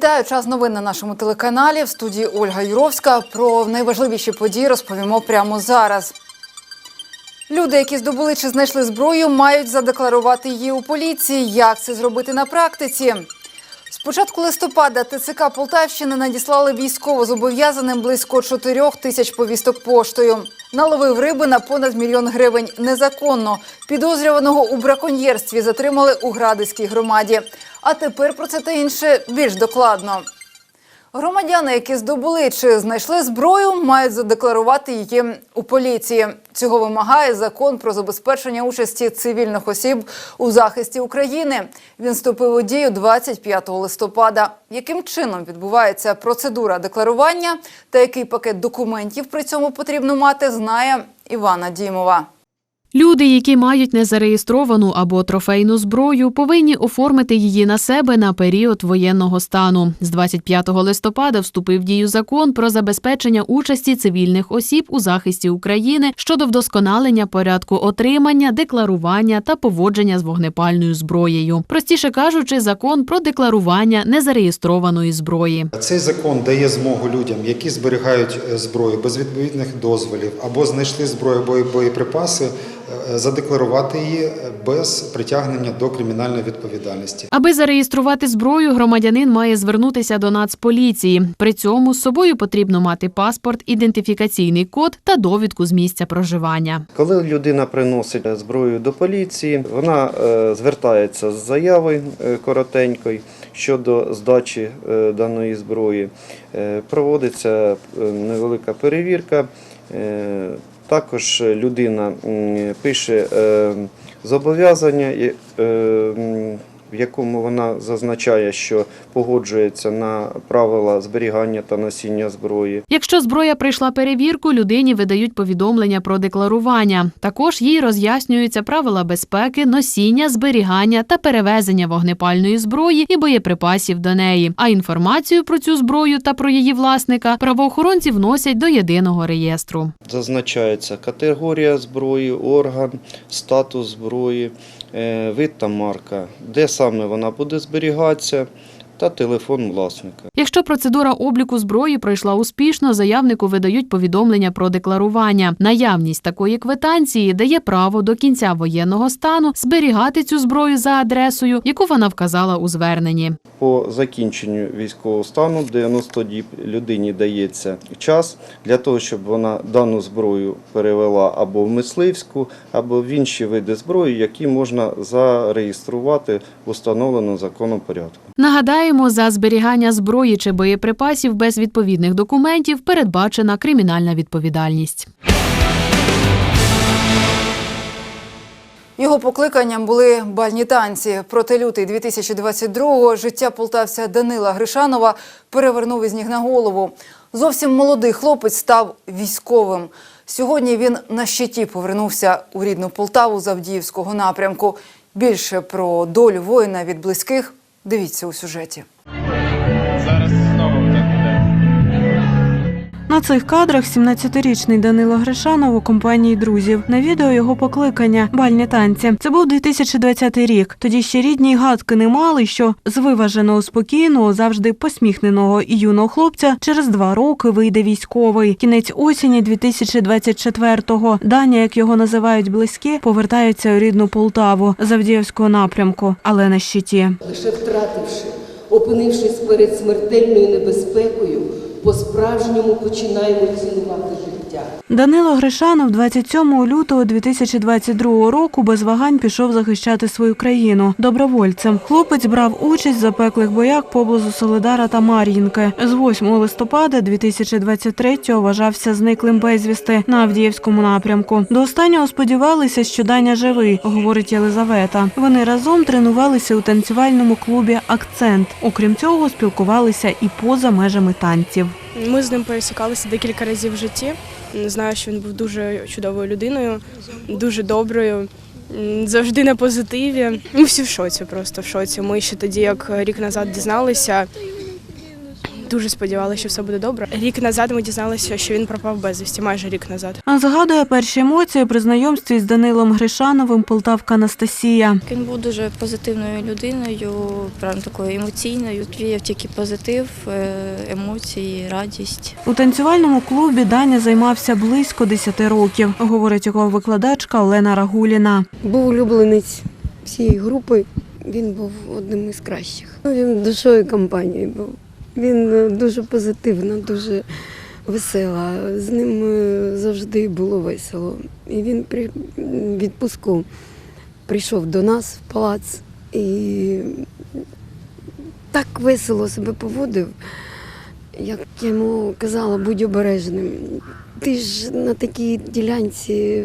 Вітаю час новин на нашому телеканалі. В студії Ольга Юровська. Про найважливіші події розповімо прямо зараз. Люди, які здобули чи знайшли зброю, мають задекларувати її у поліції. Як це зробити на практиці? З початку листопада ТЦК Полтавщини надіслали військовозобов'язаним близько 4 тисяч повісток поштою. Наловив риби на понад мільйон гривень незаконно. Підозрюваного у браконьєрстві затримали у Градиській громаді. А тепер про це та інше більш докладно. Громадяни, які здобули чи знайшли зброю, мають задекларувати її у поліції. Цього вимагає закон про забезпечення участі цивільних осіб у захисті України. Він вступив у дію 25 листопада. Яким чином відбувається процедура декларування та який пакет документів при цьому потрібно мати, знає Івана Дімова. Люди, які мають незареєстровану або трофейну зброю, повинні оформити її на себе на період воєнного стану. З 25 листопада вступив в дію закон про забезпечення участі цивільних осіб у захисті України щодо вдосконалення порядку отримання, декларування та поводження з вогнепальною зброєю. Простіше кажучи, закон про декларування незареєстрованої зброї. Цей закон дає змогу людям, які зберігають е, зброю без відповідних дозволів або знайшли зброю боєприпаси, задекларувати її е, без притягнення до кримінальної відповідальності. Аби зареєструвати зброю, громадянин має звернутися до Нацполіції. При цьому з собою потрібно мати паспорт, ідентифікаційний код та довідку з місця проживання. Коли людина приносить зброю до поліції, вона е, звертається з заявою е, коротенькою щодо здачі е, даної зброї. Е, Проводиться е, невелика перевірка. Е, Також людина пише е, зобов'язання, е, в якому вона зазначає, що погоджується на правила зберігання та носіння зброї. Якщо зброя пройшла перевірку, людині видають повідомлення про декларування. Також їй роз'яснюються правила безпеки, носіння, зберігання та перевезення вогнепальної зброї і боєприпасів до неї. А інформацію про цю зброю та про її власника правоохоронці вносять до єдиного реєстру. Зазначається категорія зброї, орган, статус зброї, вид та марка, де саме вона буде зберігатися, та телефон власника. Якщо процедура обліку зброї пройшла успішно, заявнику видають повідомлення про декларування. Наявність такої квитанції дає право до кінця воєнного стану зберігати цю зброю за адресою, яку вона вказала у зверненні. По закінченню військового стану 90 діб людині дається час для того, щоб вона дану зброю перевела або в мисливську, або в інші види зброї, які можна зареєструвати в установленому законом порядку. Нагадаємо, за зберігання зброї чи боєприпасів без відповідних документів передбачена кримінальна відповідальність. Його покликанням були бальні танці. Проти лютий 2022-го життя полтавця Данила Гришанова перевернув із ніг на голову. Зовсім молодий хлопець став військовим. Сьогодні він на щиті повернувся у рідну Полтаву з Авдіївського напрямку. Більше про долю воїна від близьких дивіться у сюжеті. Зараз. На цих кадрах 17-річний Данило Гришанов у компанії друзів. На відео його покликання бальні танці. Це був 2020 рік. Тоді ще рідні гадки не мали, що з виваженого, спокійного, завжди посміхненого і юного хлопця через два роки вийде військовий. Кінець осені 2024-го. Даня, як його називають близькі, повертаються у рідну Полтаву з Авдіївського напрямку, але на щиті. лише втративши, опинившись перед смертельною небезпекою, по-справжньому починаємо цінувати життя. Данило Гришанов 27 лютого 2022 року без вагань пішов захищати свою країну добровольцем. Хлопець брав участь в запеклих боях поблизу Солидара та Мар'їнки. З 8 листопада 2023-го вважався зниклим безвісти на Авдіївському напрямку. До останнього сподівалися, що Даня живий, говорить Єлизавета. Вони разом тренувалися у танцювальному клубі Акцент. Окрім цього, спілкувалися і поза межами танців. Ми з ним пересікалися декілька разів в житті. Знаю, що він був дуже чудовою людиною, дуже доброю, завжди на позитиві. Ми всі в шоці, просто в шоці. Ми ще тоді, як рік назад дізналися, дуже сподівалися, що все буде добре. Рік назад ми дізналися, що він пропав безвісті, майже рік назад. А згадує перші емоції при знайомстві з Данилом Гришановим Полтавка Анастасія. Він був дуже позитивною людиною, прям такою емоційною. Віяв тільки позитив, е, емоції, радість. У танцювальному клубі Даня займався близько 10 років, говорить його викладачка Олена Рагуліна. Був улюбленець всієї групи. Він був одним із кращих. Ну, Він душою компанії був. Він е, дуже позитивно, дуже весела. З ним е, завжди було весело. І він при відпуску прийшов до нас в палац і так весело себе поводив, як йому казала, будь обережним. Ти ж на такій ділянці,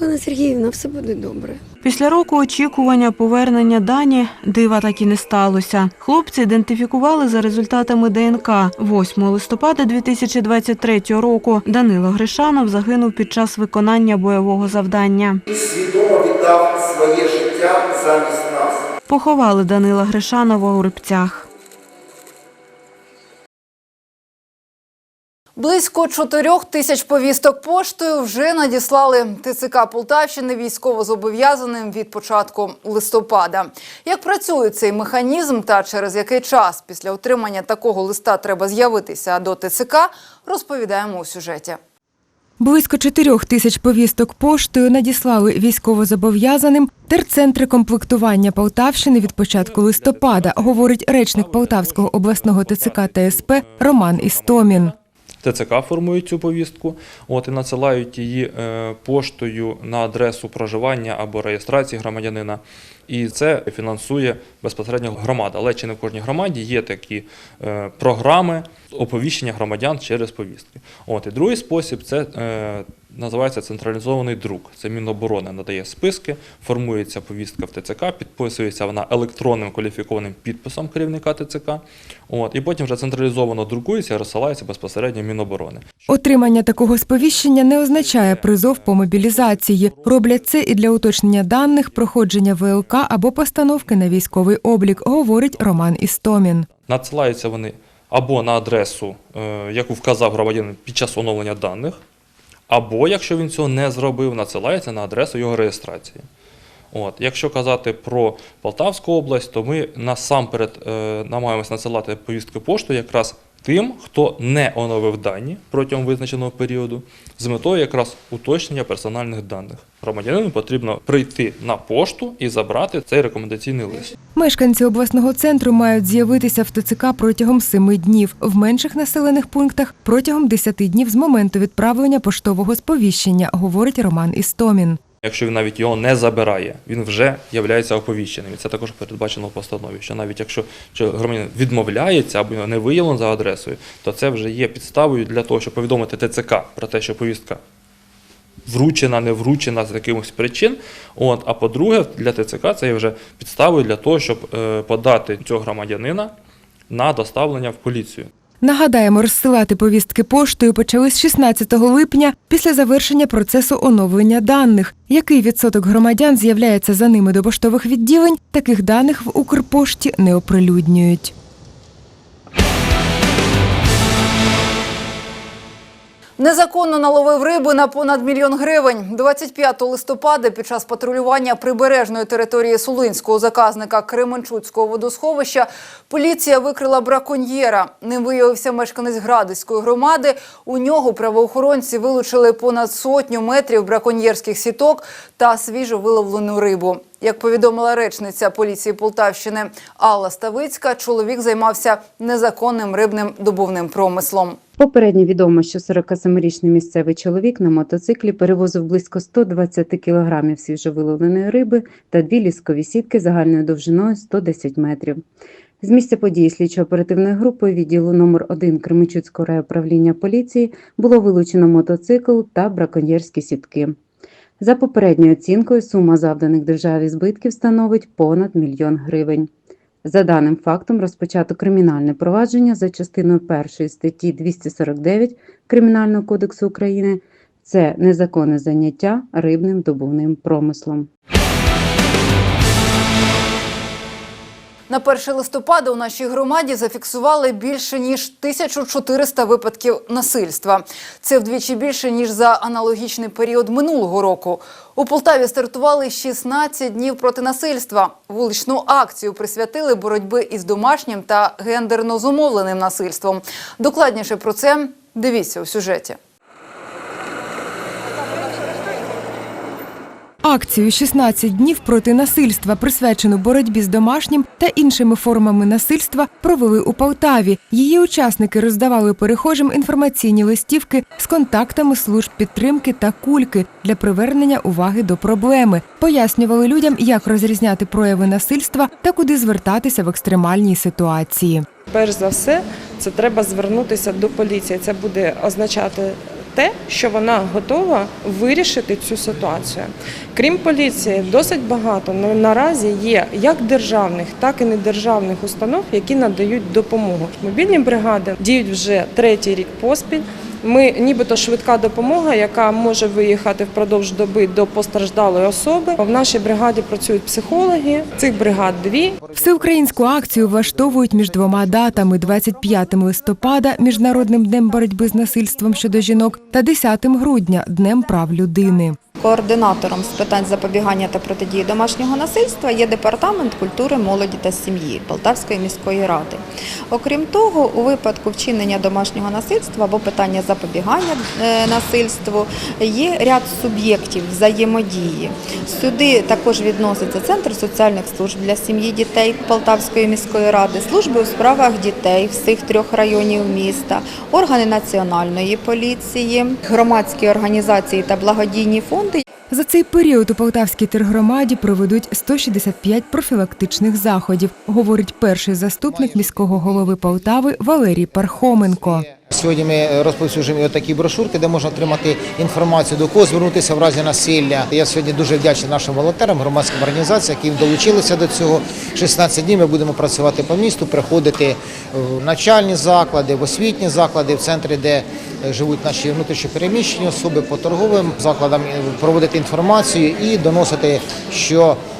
Олена Сергіївна, все буде добре. Після року очікування повернення Дані дива так і не сталося. Хлопці ідентифікували за результатами ДНК. 8 листопада 2023 року Данило Гришанов загинув під час виконання бойового завдання. і свідомо віддав своє життя замість нас. Поховали Данила Гришанова у Рибцях. Близько чотирьох тисяч повісток поштою вже надіслали ТЦК Полтавщини військовозобов'язаним від початку листопада. Як працює цей механізм та через який час після отримання такого листа треба з'явитися до ТЦК, розповідаємо у сюжеті. Близько чотирьох тисяч повісток поштою надіслали військовозобов'язаним терцентри комплектування Полтавщини від початку листопада, говорить речник Полтавського обласного ТЦК ТСП Роман Істомін. ТЦК формують цю повістку, от і надсилають її е, поштою на адресу проживання або реєстрації громадянина. І це фінансує безпосередньо громада. Але чи не в кожній громаді є такі е, програми оповіщення громадян через повістки. От і другий спосіб це е, називається централізований друк. Це Міноборони надає списки, формується повістка в ТЦК, підписується вона електронним кваліфікованим підписом керівника ТЦК. От і потім вже централізовано друкується розсилається безпосередньо Міноборони. Отримання такого сповіщення не означає призов по мобілізації. Роблять це і для уточнення даних, проходження ВЛК або постановки на військовий облік, говорить Роман Істомін. Надсилаються вони або на адресу, е, яку вказав громадянин під час оновлення даних, або, якщо він цього не зробив, надсилається на адресу його реєстрації. От. Якщо казати про Полтавську область, то ми насамперед е, намагаємося надсилати повістки поштою якраз тим, хто не оновив дані протягом визначеного періоду, з метою якраз уточнення персональних даних. Громадянину потрібно прийти на пошту і забрати цей рекомендаційний лист. Мешканці обласного центру мають з'явитися в ТЦК протягом семи днів, в менших населених пунктах протягом 10 днів з моменту відправлення поштового сповіщення, говорить Роман Істомін. Якщо він навіть його не забирає, він вже є оповіщеним. І це також передбачено в постанові. Що навіть якщо що громадянин відмовляється або не виявлено за адресою, то це вже є підставою для того, щоб повідомити ТЦК про те, що повістка вручена, не вручена з якимось причин. От, а по-друге, для ТЦК це є вже підставою для того, щоб е, подати цього громадянина на доставлення в поліцію. Нагадаємо, розсилати повістки поштою почали з 16 липня після завершення процесу оновлення даних. Який відсоток громадян з'являється за ними до поштових відділень, таких даних в Укрпошті не оприлюднюють. Незаконно наловив риби на понад мільйон гривень. 25 листопада під час патрулювання прибережної території Сулинського заказника Кременчуцького водосховища поліція викрила браконьєра. Ним виявився мешканець Градиської громади. У нього правоохоронці вилучили понад сотню метрів браконьєрських сіток та свіжо виловлену рибу. Як повідомила речниця поліції Полтавщини Алла Ставицька, чоловік займався незаконним рибним добувним промислом. Попередньо відомо, що 47-річний місцевий чоловік на мотоциклі перевозив близько 120 кілограмів свіжовиловленої риби та дві ліскові сітки загальною довжиною 110 метрів. З місця події слідчо-оперативною групою відділу номер 1 Кременчуцького райуправління поліції було вилучено мотоцикл та браконьєрські сітки. За попередньою оцінкою, сума завданих державі збитків становить понад мільйон гривень. За даним фактом розпочато кримінальне провадження за частиною першої статті 249 Кримінального кодексу України. Це незаконне заняття рибним добувним промислом. На 1 листопада у нашій громаді зафіксували більше ніж 1400 випадків насильства. Це вдвічі більше ніж за аналогічний період минулого року. У Полтаві стартували 16 днів проти насильства. Вуличну акцію присвятили боротьби із домашнім та гендерно зумовленим насильством. Докладніше про це дивіться у сюжеті. Акцію «16 днів проти насильства, присвячену боротьбі з домашнім та іншими формами насильства, провели у Полтаві. Її учасники роздавали перехожим інформаційні листівки з контактами служб підтримки та кульки для привернення уваги до проблеми. Пояснювали людям, як розрізняти прояви насильства та куди звертатися в екстремальній ситуації. Перш за все, це треба звернутися до поліції. Це буде означати те, що вона готова вирішити цю ситуацію. Крім поліції, досить багато на- наразі є як державних, так і недержавних установ, які надають допомогу. Мобільні бригади діють вже третій рік поспіль. Ми нібито швидка допомога, яка може виїхати впродовж доби до постраждалої особи. В нашій бригаді працюють психологи. Цих бригад дві. Всеукраїнську акцію влаштовують між двома датами: 25 листопада міжнародним днем боротьби з насильством щодо жінок та 10 грудня днем прав людини. Координатором з питань запобігання та протидії домашнього насильства є департамент культури, молоді та сім'ї Полтавської міської ради. Окрім того, у випадку вчинення домашнього насильства або питання запобігання е, насильству є ряд суб'єктів взаємодії. Сюди також відноситься Центр соціальних служб для сім'ї дітей Полтавської міської ради, служби у справах дітей всіх трьох районів міста, органи національної поліції, громадські організації та благодійні фонди. За цей період у Полтавській тергромаді проведуть 165 профілактичних заходів, говорить перший заступник міського голови Полтави Валерій Пархоменко. Сьогодні ми розповсюджуємо такі брошурки, де можна отримати інформацію, до кого звернутися в разі насилля. Я сьогодні дуже вдячний нашим волонтерам, громадським організаціям, які долучилися до цього. 16 днів ми будемо працювати по місту, приходити в навчальні заклади, в освітні заклади, в центри, де живуть наші внутрішньопереміщені особи, по торговим закладам, проводити інформацію і доносити, що е,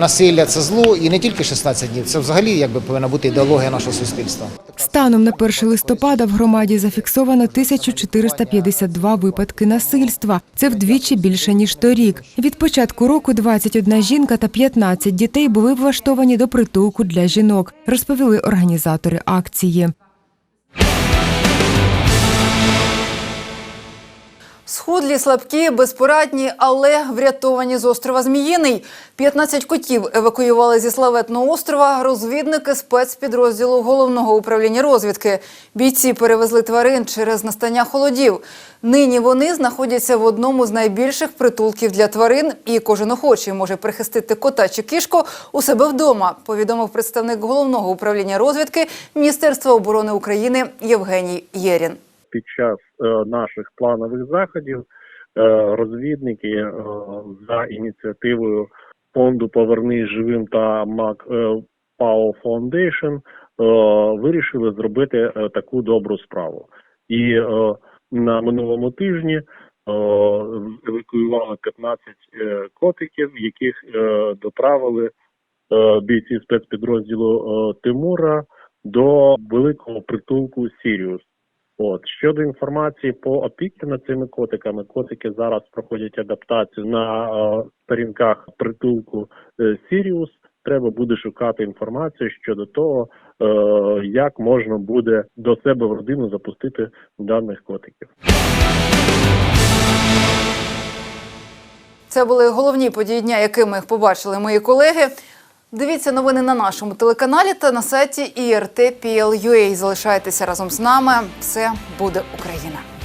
насилля це зло, і не тільки 16 днів, це взагалі якби повинна бути ідеологія нашого суспільства. Станом на 1 листопада в громаді зафіксовано 1452 випадки насильства. Це вдвічі більше ніж торік. Від початку року 21 жінка та 15 дітей були влаштовані до притулку для жінок, розповіли організатори акції. Схудлі, слабкі, безпорадні, але врятовані з острова Зміїний. 15 котів евакуювали зі славетного острова розвідники спецпідрозділу головного управління розвідки. Бійці перевезли тварин через настання холодів. Нині вони знаходяться в одному з найбільших притулків для тварин, і кожен охочий може прихистити кота чи кішку у себе вдома. Повідомив представник головного управління розвідки Міністерства оборони України Євгеній Єрін. Під час е, наших планових заходів е, розвідники е, за ініціативою фонду Повернись живим та МАК ПАО е, вирішили зробити таку добру справу. І на минулому тижні евакуювали 15 е, котиків, яких доправили бійці спецпідрозділу Тимура до великого притулку Сіріус. От щодо інформації по опіці над цими котиками, котики зараз проходять адаптацію на е, сторінках притулку е, Сіріус. Треба буде шукати інформацію щодо того, е, як можна буде до себе в родину запустити даних котиків. Це були головні події дня, якими побачили мої колеги. Дивіться новини на нашому телеканалі та на сайті IRT.PL.UA. Залишайтеся разом з нами. Все буде Україна.